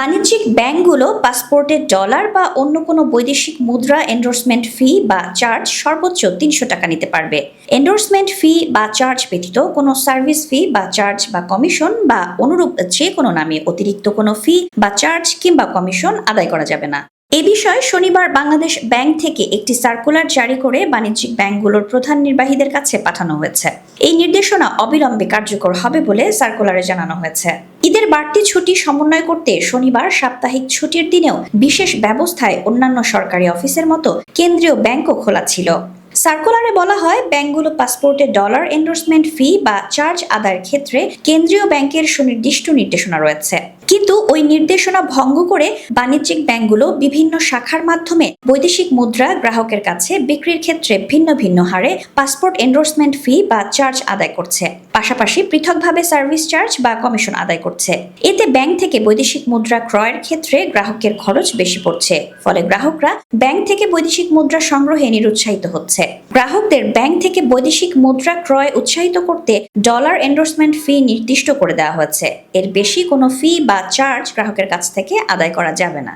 বাণিজ্যিক ব্যাংকগুলো পাসপোর্টের ডলার বা অন্য কোনো বৈদেশিক মুদ্রা এন্ডোর্সমেন্ট ফি বা চার্জ সর্বোচ্চ তিনশো টাকা নিতে পারবে। এন্ডোর্সমেন্ট ফি বা চার্জ ব্যতীত কোনো সার্ভিস ফি বা চার্জ বা কমিশন বা অনুরূপ যে কোনো নামে অতিরিক্ত কোনো ফি বা চার্জ কিংবা কমিশন আদায় করা যাবে না। এ বিষয়ে শনিবার বাংলাদেশ ব্যাংক থেকে একটি সার্কুলার জারি করে বাণিজ্যিক ব্যাংকগুলোর প্রধান নির্বাহীদের কাছে পাঠানো হয়েছে। এই নির্দেশনা অবিলম্বে কার্যকর হবে বলে সার্কুলারে জানানো হয়েছে। ঈদের বাড়তি ছুটি সমন্বয় করতে শনিবার সাপ্তাহিক ছুটির দিনেও বিশেষ ব্যবস্থায় অন্যান্য সরকারি অফিসের মতো কেন্দ্রীয় ব্যাংকও খোলা ছিল। সার্কুলারে বলা হয়, ব্যাংকগুলো পাসপোর্টে ডলার এন্ডোর্সমেন্ট ফি বা চার্জ আদায়ের ক্ষেত্রে কেন্দ্রীয় ব্যাংকের সুনির্দিষ্ট নির্দেশনা রয়েছে। কিন্তু ওই নির্দেশনা ভঙ্গ করে বাণিজ্যিক ব্যাংকগুলো বিভিন্ন শাখার মাধ্যমে বৈদেশিক মুদ্রা গ্রাহকের কাছে বিক্রির ক্ষেত্রে ভিন্ন ভিন্ন হারে পাসপোর্ট এন্ডোর্সমেন্ট ফি বা চার্জ আদায় করছে। পাশাপাশি পৃথকভাবে সার্ভিস চার্জ বা কমিশন আদায় করছে। এতে ব্যাংক থেকে বৈদেশিক মুদ্রা ক্রয়ের ক্ষেত্রে গ্রাহকের খরচ বেশি পড়ছে। ফলে গ্রাহকরা ব্যাংক থেকে বৈদেশিক মুদ্রা সংগ্রহে নিরুৎসাহিত হচ্ছে। গ্রাহকদের ব্যাংক থেকে বৈদেশিক মুদ্রা ক্রয় উৎসাহিত করতে ডলার এন্ডোর্সমেন্ট ফি নির্দিষ্ট করে দেওয়া হয়েছে। এর বেশি কোনো ফি বা চার্জ গ্রাহকের কাছ থেকে আদায় করা যাবে না।